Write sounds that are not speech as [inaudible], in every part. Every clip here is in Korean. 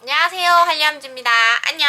안녕하세요 한리암지입니다. 안녕.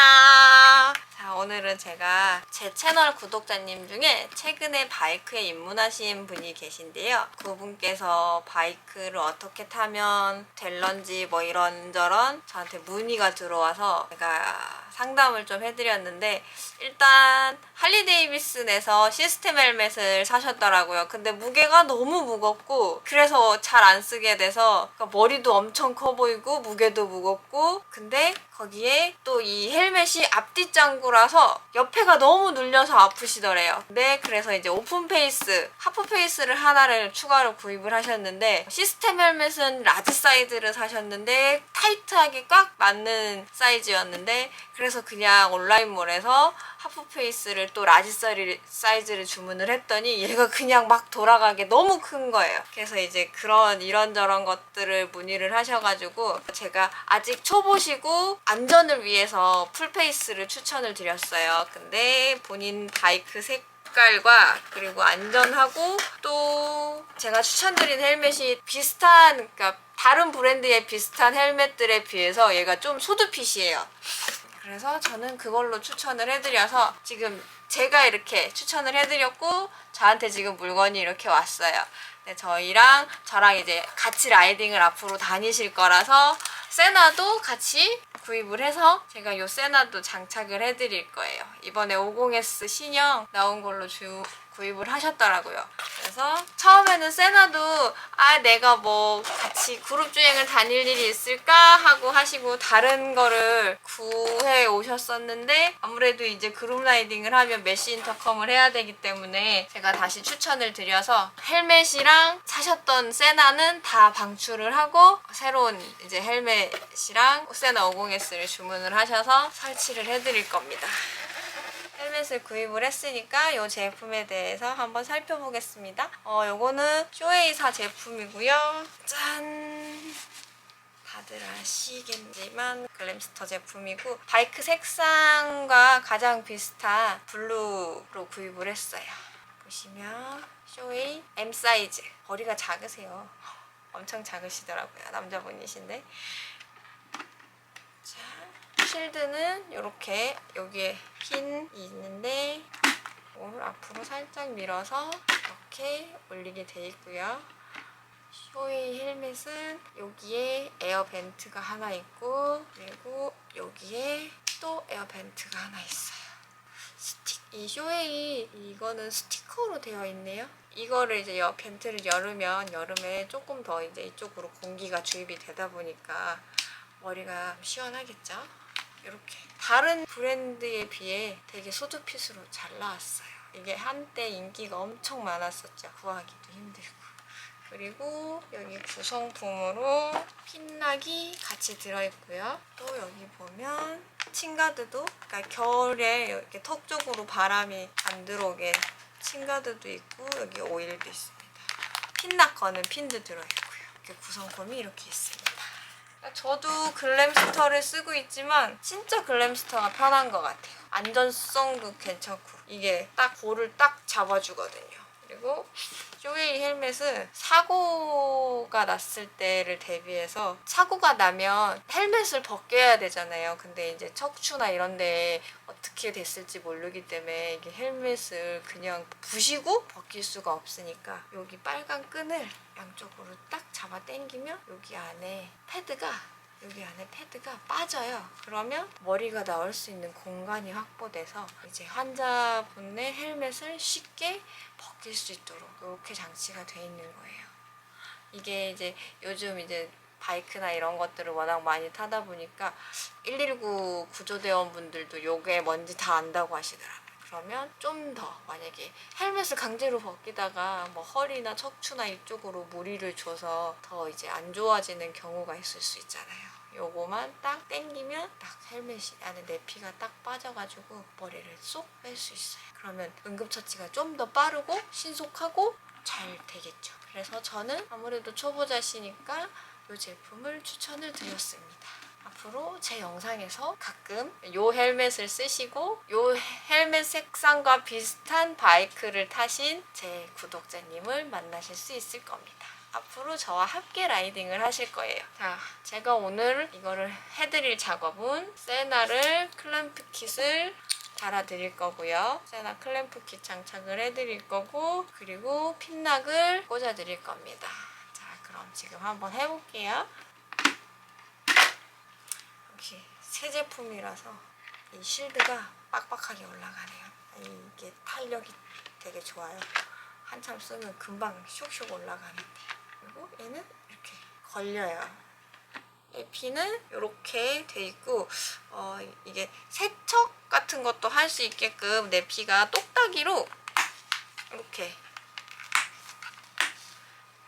자 오늘은 제가 제 채널 구독자님 중에 최근에 바이크에 입문하신 분이 계신데요. 그분께서 바이크를 어떻게 타면 될런지 뭐 이런저런 저한테 문의가 들어와서 제가 상담을 좀 해드렸는데 일단 할리 데이비슨에서 시스템 헬멧을 사셨더라고요 근데 무게가 너무 무겁고 그래서 잘 안 쓰게 돼서 그러니까 머리도 엄청 커 보이고 무게도 무겁고 근데 거기에 또 이 헬멧이 앞뒤 짱구라서 옆에가 너무 눌려서 아프시더래요. 네, 그래서 이제 오픈 페이스, 하프 페이스를 하나를 추가로 구입을 하셨는데 시스템 헬멧은 라지 사이즈를 사셨는데 타이트하게 꽉 맞는 사이즈였는데 그래서 그냥 온라인몰에서 하프 페이스를 또 라지 사이- 사이즈를 주문을 했더니 얘가 그냥 막 돌아가게 너무 큰 거예요. 그래서 이제 그런 이런저런 것들을 문의를 하셔가지고 제가 아직 초보시고 안전을 위해서 풀 페이스를 추천을 드렸어요. 근데 본인 바이크 색 색깔과 그리고 안전하고 또 제가 추천드린 헬멧이 비슷한 그러니까 다른 브랜드의 비슷한 헬멧들에 비해서 얘가 좀 소드핏이에요. 그래서 저는 그걸로 추천을 해드려서 지금 제가 이렇게 추천을 해드렸고 저한테 지금 물건이 이렇게 왔어요. 네, 저희랑 저랑 이제 같이 라이딩을 앞으로 다니실 거라서 세나도 같이 구입을 해서 제가 요 세나도 장착을 해드릴 거예요. 이번에 50S 신형 나온 걸로 주, 구입을 하셨더라고요. 그래서 처음에는 세나도 아 내가 뭐 같이 그룹 주행을 다닐 일이 있을까 하고 하시고 다른 거를 구해 오셨었는데 아무래도 이제 그룹 라이딩을 하면 메시 인터컴을 해야 되기 때문에 제가 다시 추천을 드려서 헬멧이랑 사셨던 세나는 다 방출을 하고 새로운 이제 헬멧이랑 세나 50S를 주문을 하셔서 설치를 해드릴 겁니다. 헬멧을 구입을 했으니까 이 제품에 대해서 한번 살펴보겠습니다. 어, 요거는 쇼웨이사 제품이고요. 짠! 다들 아시겠지만 글램스터 제품이고 바이크 색상과 가장 비슷한 블루로 구입을 했어요. 보시면 쇼웨이 M 사이즈. 거리가 작으세요. 엄청 작으시더라고요. 남자분이신데. 자, 실드는 이렇게 여기에 핀이 있는데 이걸 앞으로 살짝 밀어서 이렇게 올리게 돼 있고요. 쇼웨이 헬멧은 여기에 에어 벤트가 하나 있고 그리고 여기에 또 에어 벤트가 하나 있어요. 스틱 이 쇼웨이 이거는 스티커로 되어 있네요. 이거를 이제 여, 벤트를 열으면 여름에 조금 더 이제 이쪽으로 공기가 주입이 되다 보니까 머리가 시원하겠죠? 이렇게 다른 브랜드에 비해 되게 소드핏으로 잘 나왔어요. 이게 한때 인기가 엄청 많았었죠. 구하기도 힘들고. 그리고 여기 구성품으로 핀락이 같이 들어있고요. 또 여기 보면 층가드도 그러니까 겨울에 이렇게 턱 쪽으로 바람이 안 들어오게 층가드도 있고 여기 오일도 있습니다. 핀락 거는 핀도 들어있고요. 이렇게 구성품이 이렇게 있습니다. 저도 글램스터를 쓰고 있지만 진짜 글램스터가 편한 것 같아요. 안전성도 괜찮고 이게 딱 볼을 딱 잡아주거든요. 그리고 쇼웨이 헬멧은 사고가 났을 때를 대비해서 사고가 나면 헬멧을 벗겨야 되잖아요. 근데 이제 척추나 이런 데 어떻게 됐을지 모르기 때문에 이게 헬멧을 그냥 부시고 벗길 수가 없으니까 여기 빨간 끈을 양쪽으로 딱 잡아 당기면 여기 안에 패드가 여기 안에 패드가 빠져요. 그러면 머리가 나올 수 있는 공간이 확보돼서 이제 환자분의 헬멧을 쉽게 벗길 수 있도록 이렇게 장치가 돼 있는 거예요. 이게 이제 요즘 이제 바이크나 이런 것들을 워낙 많이 타다 보니까 119 구조대원분들도 요게 뭔지 다 안다고 하시더라고요. 그러면 좀 더 만약에 헬멧을 강제로 벗기다가 뭐 허리나 척추나 이쪽으로 무리를 줘서 더 이제 안 좋아지는 경우가 있을 수 있잖아요. 요거만 딱 당기면 딱 헬멧이 안에 내 피가 딱 빠져가지고 머리를 쏙 뺄 수 있어요. 그러면 응급처치가 좀 더 빠르고 신속하고 잘 되겠죠. 그래서 저는 아무래도 초보자시니까 이 제품을 추천을 드렸습니다. 앞으로 제 영상에서 가끔 요 헬멧을 쓰시고 요 헬멧 색상과 비슷한 바이크를 타신 제 구독자님을 만나실 수 있을 겁니다. 앞으로 저와 함께 라이딩을 하실 거예요. 자, 제가 오늘 이거를 해드릴 작업은 세나를 클램프 킷을 달아드릴 거고요. 세나 클램프 킷 장착을 해드릴 거고 그리고 핀낙을 꽂아드릴 겁니다. 자, 그럼 지금 한번 해볼게요. 역시 새 제품이라서 이 실드가 빡빡하게 올라가네요. 이게 탄력이 되게 좋아요. 한참 쓰면 금방 쇽쇽 올라가는데 그리고 얘는 이렇게 걸려요. 에피는 이렇게 돼 있고 어, 이게 세척 같은 것도 할 수 있게끔 내 피가 똑딱이로 이렇게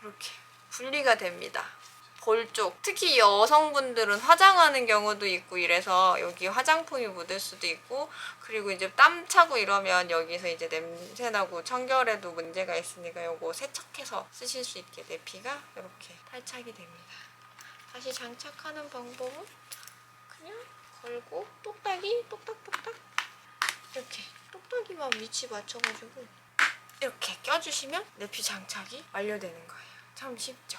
이렇게 분리가 됩니다. 볼 쪽. 특히 여성분들은 화장하는 경우도 있고 이래서 여기 화장품이 묻을 수도 있고 그리고 이제 땀 차고 이러면 여기서 이제 냄새 나고 청결에도 문제가 있으니까 요거 세척해서 쓰실 수 있게 내피가 이렇게 탈착이 됩니다. 다시 장착하는 방법은 그냥 걸고 똑딱이 똑딱똑딱 이렇게 똑딱이만 위치 맞춰가지고 이렇게 껴주시면 내피 장착이 완료되는 거예요. 참 쉽죠?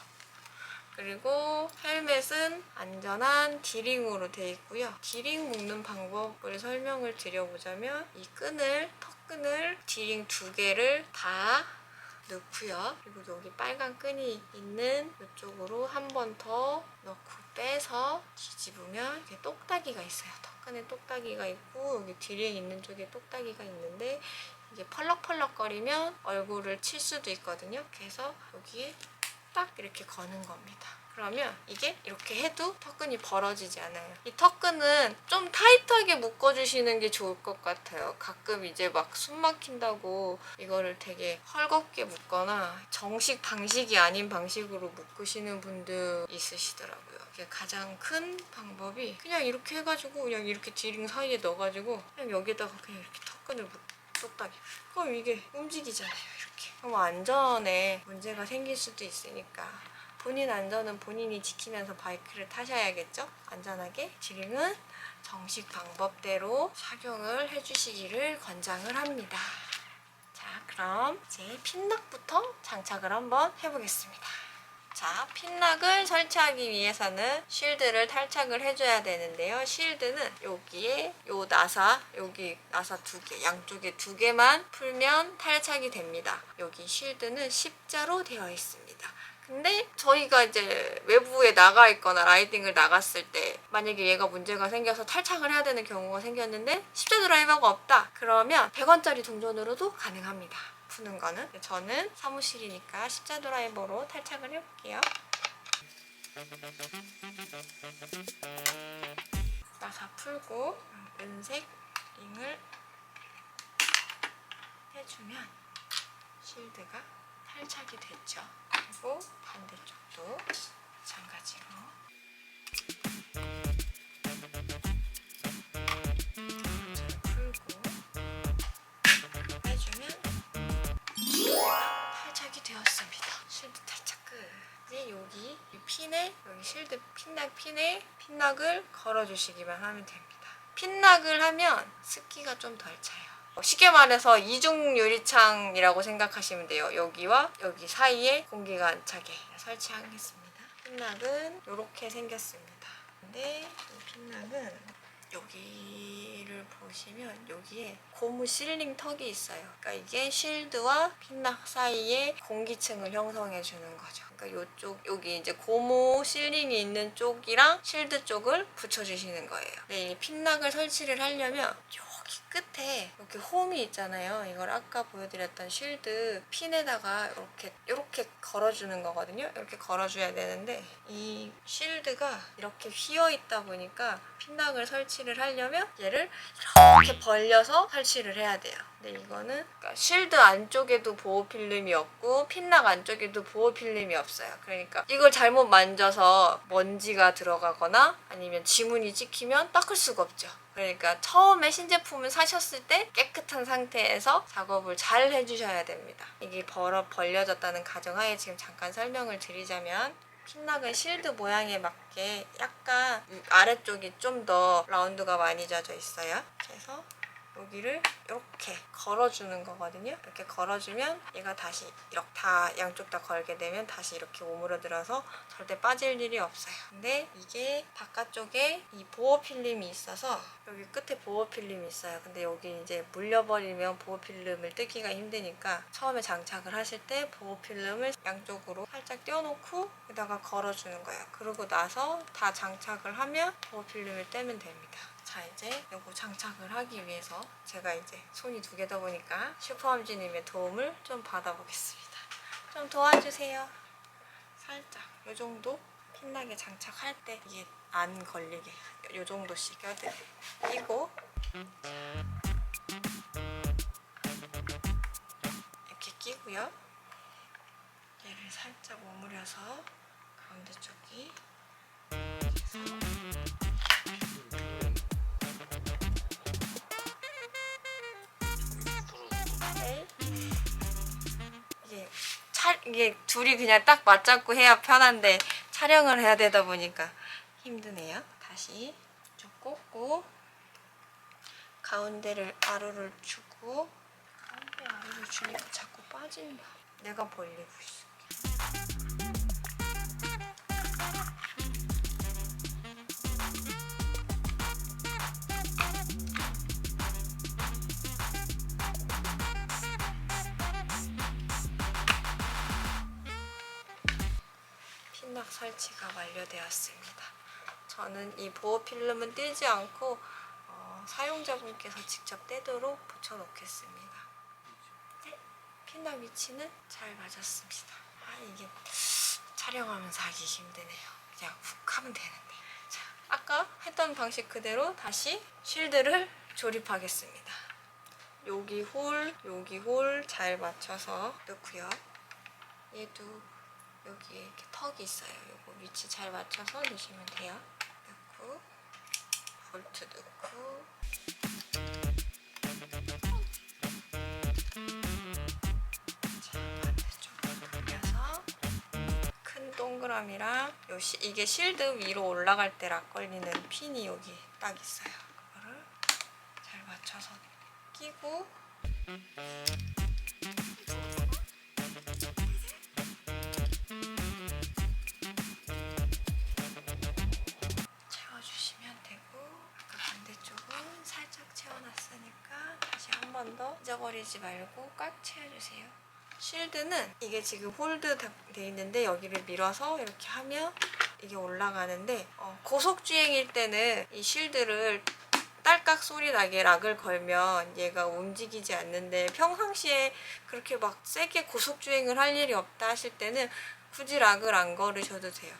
그리고 헬멧은 안전한 디링으로 되어 있고요. 디링 묶는 방법을 설명을 드려보자면 이 끈을 턱끈을 디링 두 개를 다 넣고요. 그리고 여기 빨간 끈이 있는 이쪽으로 한 번 더 넣고 빼서 뒤집으면 이렇게 똑딱이가 있어요. 턱끈에 똑딱이가 있고 여기 디링 있는 쪽에 똑딱이가 있는데 이게 펄럭펄럭거리면 얼굴을 칠 수도 있거든요. 그래서 여기에 딱 이렇게 거는 겁니다. 그러면 이게 이렇게 해도 턱끈이 벌어지지 않아요. 이 턱끈은 좀 타이트하게 묶어주시는 게 좋을 것 같아요. 가끔 이제 막 숨 막힌다고 이거를 되게 헐겁게 묶거나 정식 방식이 아닌 방식으로 묶으시는 분들 있으시더라고요. 이게 가장 큰 방법이 그냥 이렇게 해가지고 그냥 이렇게 디링 사이에 넣어가지고 그냥 여기다가 그냥 이렇게 턱끈을 묶 똑딱이. 그럼 이게 움직이잖아요, 이렇게. 그럼 안전에 문제가 생길 수도 있으니까 본인 안전은 본인이 지키면서 바이크를 타셔야겠죠? 안전하게. 지금은 정식 방법대로 착용을 해주시기를 권장을 합니다. 자, 그럼 이제 핀낙부터 장착을 한번 해보겠습니다. 자, 핀낙을 설치하기 위해서는 쉴드를 탈착을 해줘야 되는데요. 쉴드는 여기에 요 나사, 여기 나사 두 개, 양쪽에 두 개만 풀면 탈착이 됩니다. 여기 쉴드는 십자로 되어 있습니다. 근데 저희가 이제 외부에 나가 있거나 라이딩을 나갔을 때 만약에 얘가 문제가 생겨서 탈착을 해야 되는 경우가 생겼는데 십자 드라이버가 없다. 그러면 100원짜리 동전으로도 가능합니다. 푸는 거는 저는 사무실이니까 십자 드라이버로 탈착을 해볼게요. 나사 풀고 은색 링을 해주면 실드가 탈착이 됐죠. 그리고 반대쪽도 마찬가지로 핀에 여기 실드 핀낙 핀에 핀낙을 걸어주시기만 하면 됩니다. 핀낙을 하면 습기가 좀 덜 차요. 어, 쉽게 말해서 이중 유리창이라고 생각하시면 돼요. 여기와 여기 사이에 공기가 안 차게 설치하겠습니다. 핀낙은 이렇게 생겼습니다. 근데 이 핀낙은 여기를 보시면 여기에 고무 실링 턱이 있어요. 그러니까 이게 실드와 핀낙 사이에 공기층을 형성해 주는 거죠. 그러니까 이쪽 여기 이제 고무 실링이 있는 쪽이랑 실드 쪽을 붙여 주시는 거예요. 네, 이 핀낙을 설치를 하려면 여기 끝에 이렇게 홈이 있잖아요. 이걸 아까 보여드렸던 실드 핀에다가 이렇게 이렇게 걸어주는 거거든요. 이렇게 걸어줘야 되는데 이 실드가 이렇게 휘어 있다 보니까 핀낙을 설치를 하려면 얘를 이렇게 벌려서 설치를 해야 돼요. 근데 이거는 그러니까 실드 안쪽에도 보호 필름이 없고 핀낙 안쪽에도 보호 필름이 없어요. 그러니까 이걸 잘못 만져서 먼지가 들어가거나 아니면 지문이 찍히면 닦을 수가 없죠. 그러니까 처음에 신제품을 사셨을 때 깨끗한 상태에서 작업을 잘 해주셔야 됩니다. 이게 벌어 벌려졌다는 가정하에 지금 잠깐 설명을 드리자면 핀낙은 실드 모양에 맞게 약간 이 아래쪽이 좀 더 라운드가 많이 져져 있어요. 그래서 여기를 이렇게 걸어주는 거거든요. 이렇게 걸어주면 얘가 다시 이렇게 다 양쪽 다 걸게 되면 다시 이렇게 오므려들어서 절대 빠질 일이 없어요. 근데 이게 바깥쪽에 이 보호 필름이 있어서 여기 끝에 보호 필름이 있어요. 근데 여기 이제 물려버리면 보호 필름을 뜯기가 힘드니까 처음에 장착을 하실 때 보호 필름을 양쪽으로 살짝 떼어놓고 여기다가 걸어주는 거예요. 그러고 나서 다 장착을 하면 보호 필름을 떼면 됩니다. 자 이제 요거 장착을 하기 위해서 제가 이제 손이 두 개다 보니까 슈퍼함지님의 도움을 좀 받아보겠습니다. 좀 도와주세요. 살짝 요 정도 빛나게 장착할 때 이게 안 걸리게 요 정도씩 껴드리고 이렇게 끼고요. 얘를 살짝 오므려서 가운데 쪽이 네. 이게 둘이 그냥 딱 맞잡고 해야 편한데 촬영을 해야 되다 보니까 힘드네요. 다시 좀 꽂고 가운데를 아루를 주고 가운데 아루를 주니까 자꾸 빠진다. 내가 벌리고 있어. 설치가 완료되었습니다. 저는 이 보호 필름은 떼지 않고 어, 사용자분께서 직접 떼도록 붙여놓겠습니다. 네, 핀낙 위치는 잘 맞았습니다. 아 이게 촬영하면서 하기 힘드네요. 그냥 훅 하면 되는데. 자, 아까 했던 방식 그대로 다시 쉴드를 조립하겠습니다. 여기 홀, 여기 홀 잘 맞춰서 넣고요. 얘도 여기에 이렇게 턱이 있어요. 요거 위치 잘 맞춰서 넣으시면 돼요. 넣고 볼트 넣고 자, 반대쪽으로 돌려서 큰 동그라미랑 요 시, 이게 실드 위로 올라갈 때 락 걸리는 핀이 여기 딱 있어요. 그거를 잘 맞춰서 끼고 더 잊어버리지 말고 꽉 채워주세요. 실드는 이게 지금 홀드 돼 있는데 여기를 밀어서 이렇게 하면 이게 올라가는데 어, 고속 주행일 때는 이 실드를 딸깍 소리 나게 락을 걸면 얘가 움직이지 않는데 평상시에 그렇게 막 세게 고속 주행을 할 일이 없다 하실 때는 굳이 락을 안 걸으셔도 돼요.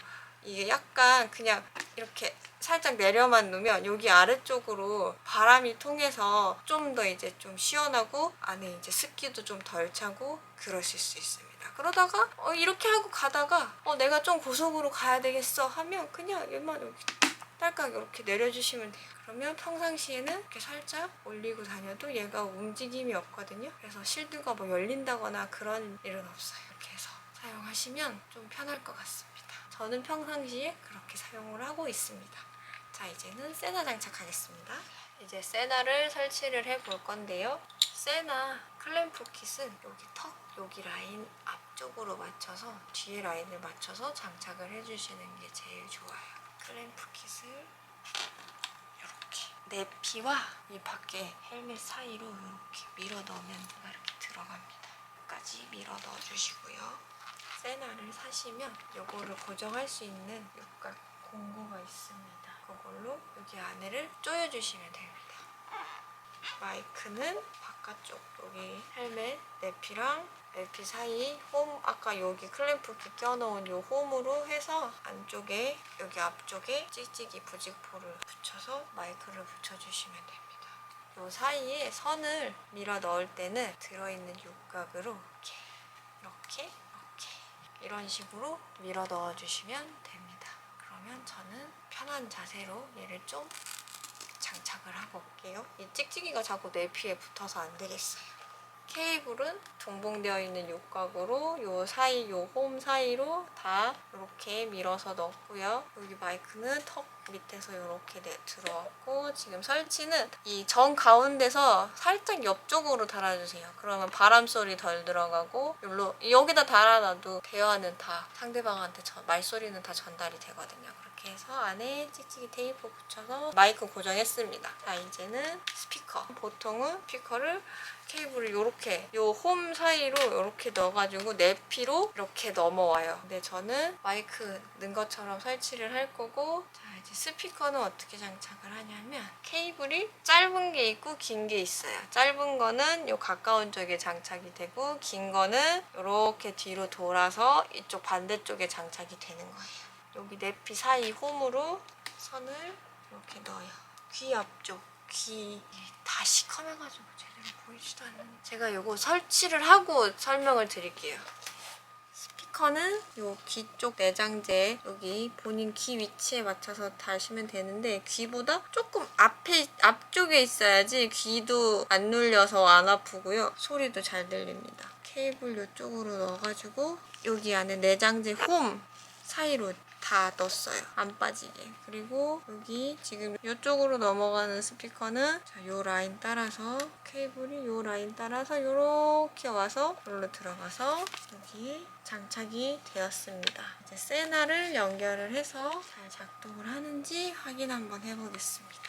이게 약간 그냥 이렇게 살짝 내려만 놓으면 여기 아래쪽으로 바람이 통해서 좀 더 이제 좀 시원하고 안에 이제 습기도 좀 덜 차고 그러실 수 있습니다. 그러다가 어, 이렇게 하고 가다가 어, 내가 좀 고속으로 가야 되겠어 하면 그냥 얘만 여기 딸깍 이렇게 내려주시면 돼요. 그러면 평상시에는 이렇게 살짝 올리고 다녀도 얘가 움직임이 없거든요. 그래서 실드가 뭐 열린다거나 그런 일은 없어요. 이렇게 해서 사용하시면 좀 편할 것 같습니다. 저는 평상시에 그렇게 사용을 하고 있습니다. 자, 이제는 세나 장착하겠습니다. 이제 세나를 설치를 해 볼 건데요. 세나 클램프 킷은 여기 턱, 여기 라인 앞쪽으로 맞춰서 뒤에 라인을 맞춰서 장착을 해주시는 게 제일 좋아요. 클램프 킷을 이렇게 내 피와 이 밖에 헬멧 사이로 이렇게 밀어 넣으면 이렇게 들어갑니다. 끝까지 밀어 넣어 주시고요. 세나를 사시면 이거를 고정할 수 있는 육각 공구가 있습니다. 그걸로 여기 안에를 조여주시면 됩니다. 마이크는 바깥쪽 여기 헬멧 내피랑 LP 사이 홈 아까 여기 클램프 껴놓은 요 홈으로 해서 안쪽에 여기 앞쪽에 찍찍이 부직포를 붙여서 마이크를 붙여주시면 됩니다. 요 사이에 선을 밀어 넣을 때는 들어있는 육각으로 이렇게 이렇게 이렇게 이런 식으로 밀어 넣어주시면 됩니다. 그러면 저는 편한 자세로 얘를 좀 장착을 하고 올게요. 이 찍찍이가 자꾸 내 피에 붙어서 안 되겠어요. 케이블은 동봉되어 있는 육각으로 요 사이, 요 홈 사이로 다 이렇게 밀어서 넣고요. 여기 마이크는 턱 밑에서 이렇게 네, 들어왔고 지금 설치는 이 정 가운데서 살짝 옆쪽으로 달아주세요. 그러면 바람 소리 덜 들어가고 여기로 여기다 달아놔도 대화는 다 상대방한테 저, 말소리는 다 전달이 되거든요. 그렇게 해서 안에 찍찍이 테이프 붙여서 마이크 고정했습니다. 자 이제는 스피커. 보통은 스피커를 케이블을 이렇게 요 홈 사이로 이렇게 넣어가지고 내피로 이렇게 넘어와요. 근데 저는 마이크 넣은 것처럼 설치를 할 거고 자 이제 스피커는 어떻게 장착을 하냐면 케이블이 짧은 게 있고 긴 게 있어요. 짧은 거는 요 가까운 쪽에 장착이 되고 긴 거는 이렇게 뒤로 돌아서 이쪽 반대쪽에 장착이 되는 거예요. 여기 내피 사이 홈으로 선을 이렇게 넣어요. 귀 앞쪽 귀 다 시 커매가지고 제대로 보이지도 않는데 제가 이거 설치를 하고 설명을 드릴게요. 스피커는 요 귀 쪽 내장재 여기 본인 귀 위치에 맞춰서 다시면 되는데 귀보다 조금 앞에 앞쪽에 있어야지 귀도 안 눌려서 안 아프고요 소리도 잘 들립니다. 케이블 이쪽으로 넣어가지고 여기 안에 내장재 홈 사이로 다 넣었어요. 안 빠지게. 그리고 여기 지금 이쪽으로 넘어가는 스피커는 자, 요 라인 따라서 케이블이 요 라인 따라서 이렇게 와서 여기로 들어가서 여기 장착이 되었습니다. 이제 세나를 연결을 해서 잘 작동을 하는지 확인 한번 해보겠습니다.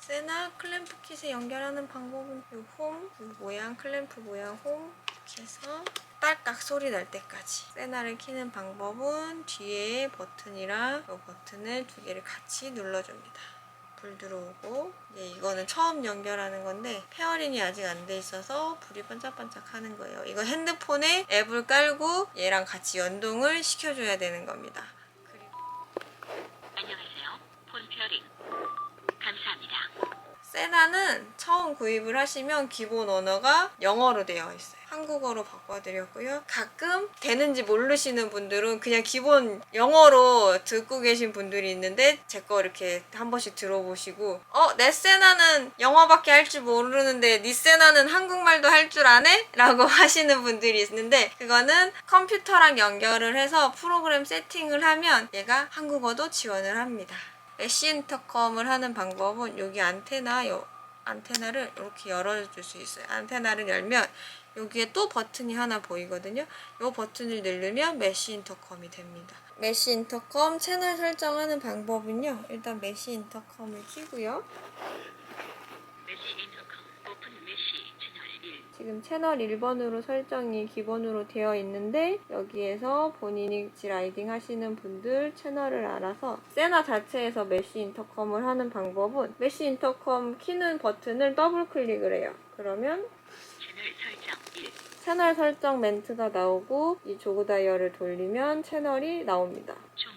세나 클램프 킷에 연결하는 방법은 이 홈, 이 모양, 클램프 모양 홈 이렇게 해서 딸깍 소리 날 때까지 세나를 키는 방법은 뒤에 버튼이랑 이 버튼을 두 개를 같이 눌러줍니다. 불 들어오고 이제 이거는 처음 연결하는 건데 페어링이 아직 안 돼 있어서 불이 반짝반짝 하는 거예요. 이거 핸드폰에 앱을 깔고 얘랑 같이 연동을 시켜줘야 되는 겁니다. 그리고 안녕하세요. 폰페어링. 감사합니다. 세나는 처음 구입을 하시면 기본 언어가 영어로 되어 있어요. 한국어로 바꿔드렸고요. 가끔 되는지 모르시는 분들은 그냥 기본 영어로 듣고 계신 분들이 있는데 제 거 이렇게 한 번씩 들어보시고 어, 내 세나는 영어밖에 할 줄 모르는데 니 세나는 한국말도 할 줄 아네? 라고 [laughs] 하시는 분들이 있는데 그거는 컴퓨터랑 연결을 해서 프로그램 세팅을 하면 얘가 한국어도 지원을 합니다. 메시 인터컴을 하는 방법은 여기 안테나 요 안테나를 이렇게 열어줄 수 있어요. 안테나를 열면 여기에 또 버튼이 하나 보이거든요. 이 버튼을 누르면 메시 인터컴이 됩니다. 메시 인터컴 채널 설정하는 방법은요. 일단 메시 인터컴을 키고요. 메시 인터컴 오픈 메시 채널 1. 지금 채널 1번으로 설정이 기본으로 되어 있는데 여기에서 본인이 지라이딩 하시는 분들 채널을 알아서 세나 자체에서 메시 인터컴을 하는 방법은 메시 인터컴 키는 버튼을 더블 클릭을 해요. 그러면 채널 설정 1. 채널 설정 멘트가 나오고 이 조그 다이얼을 돌리면 채널이 나옵니다. 종료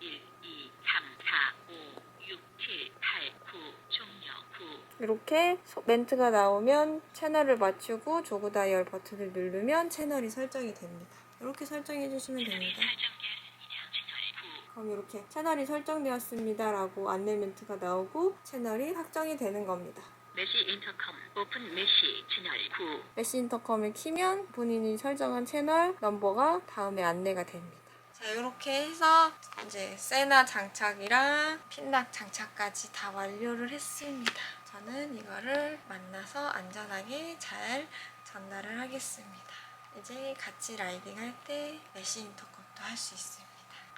1, 2, 3, 4, 5, 6, 7, 8, 9. 종료 9. 이렇게 소- 멘트가 나오면 채널을 맞추고 조그 다이얼 버튼을 누르면 채널이 설정이 됩니다. 이렇게 설정해 주시면 됩니다. 설정되었습니다. 채널 9. 그럼 이렇게 채널이 설정되었습니다 라고 안내 멘트가 나오고 채널이 확정이 되는 겁니다. 메시 인터컴 오픈 메시 채널 9. 메시 인터컴을 키면 본인이 설정한 채널 넘버가 다음에 안내가 됩니다. 자 이렇게 해서 이제 세나 장착이랑 핀락 장착까지 다 완료를 했습니다. 저는 이거를 만나서 안전하게 잘 전달을 하겠습니다. 이제 같이 라이딩 할 때 메시 인터컴도 할 수 있습니다.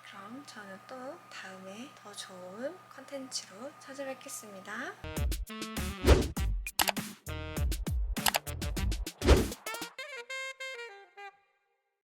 그럼 저는 또 다음에 더 좋은 컨텐츠로 찾아뵙겠습니다.